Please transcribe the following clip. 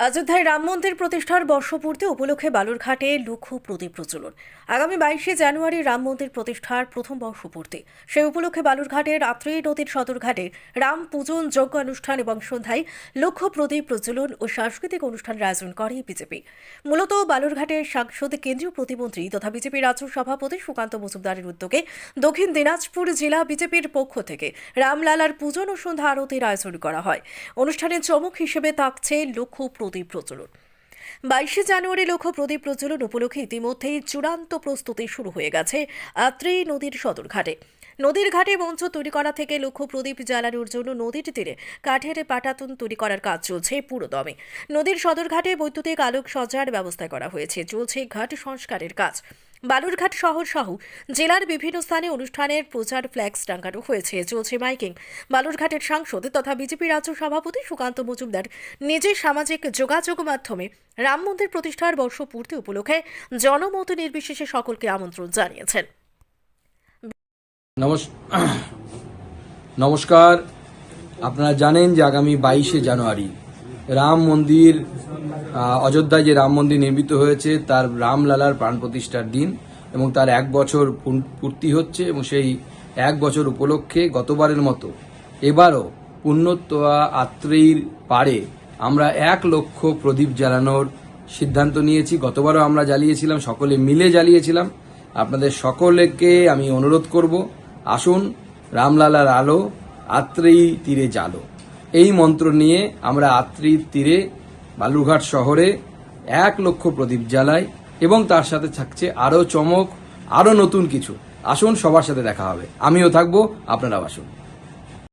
অযোধ্যায় রাম মন্দির প্রতিষ্ঠার বর্ষপূর্তি উপলক্ষে বালুরঘাটে লক্ষ্য প্রদীপ প্রচলন আগামী বাইশে জানুয়ারি রাম মন্দির প্রতিষ্ঠার প্রথম বর্ষপূর্তি। সেই উপলক্ষে বালুরঘাটের আত্রেয় নদীর সদরঘাটে রাম পূজন যজ্ঞ অনুষ্ঠান এবং সন্ধ্যায় লক্ষ্য প্রদীপ প্রচলন ও সাংস্কৃতিক অনুষ্ঠানের আয়োজন করে বিজেপি। মূলত বালুরঘাটের সাংসদ কেন্দ্রীয় প্রতিমন্ত্রী তথা বিজেপি রাজ্য সভাপতি সুকান্ত মজুমদারের উদ্যোগে দক্ষিণ দিনাজপুর জেলা বিজেপির পক্ষ থেকে রামলালার পূজন ও সন্ধ্যা আরতির আয়োজন করা হয়। অনুষ্ঠানের চমক হিসেবে থাকছে লক্ষ্য প্রদীপ প্রচলন বাইশে জানুয়ারি লক্ষ্য প্রদীপ প্রচলন উপলক্ষে ইতিমধ্যেই চূড়ান্ত প্রস্তুতি শুরু হয়ে গেছে আত্রেই নদীর সদরঘাটে। নদীর ঘাটে মঞ্চ তৈরি করা থেকে লক্ষ্য প্রদীপ জ্বালানোর জন্য নদীর তীরে কাঠের পাটাতন তৈরি করার কাজ চলছে পুরোদমে। নদীর সদরঘাটে বৈদ্যুতিক আলোক সজ্জার ব্যবস্থা করা হয়েছে। চলছে ঘাট সংস্কারের কাজ। বালুরঘাট শহর সহ জেলার বিভিন্ন স্থানে অনুষ্ঠানের প্রচার ফ্ল্যাক্স টাঙ্গানো হয়েছে। চলছে মাইকিং। বালুরঘাটের সাংসদ তথা বিজেপি রাজ্য সভাপতি সুকান্ত মজুমদার নিজের সামাজিক যোগাযোগ মাধ্যমে রাম মন্দির প্রতিষ্ঠার বর্ষপূর্তি উপলক্ষে জনমত নির্বিশেষে সকলকে আমন্ত্রণ জানিয়েছেন। নমস্কার। আপনারা জানেন যে আগামী বাইশে জানুয়ারি রাম মন্দির অযোধ্যায় যে রাম মন্দির নির্মিত হয়েছে, তার রামলালার প্রাণ প্রতিষ্ঠার দিন এবং তার এক বছর পূর্তি হচ্ছে এবং সেই এক বছর উপলক্ষে গতবারের মতো এবারও পুণ্যতোয়া আত্রেয়ীর পাড়ে আমরা এক লক্ষ প্রদীপ জ্বালানোর সিদ্ধান্ত নিয়েছি। গতবারও আমরা জ্বালিয়েছিলাম, সকলে মিলে জ্বালিয়েছিলাম। আপনাদের সকলকে আমি অনুরোধ করব, আসুন রামলালার আলো আত্রেয়ী তীরে জালো এই মন্ত্র নিয়ে আমরা আত্রির তীরে বালুরঘাট শহরে এক লক্ষ প্রদীপ জ্বালাই এবং তার সাথে থাকছে আরও চমক, আরও নতুন কিছু। আসুন সবার সাথে দেখা হবে। আমিও থাকব, আপনারাও আসুন।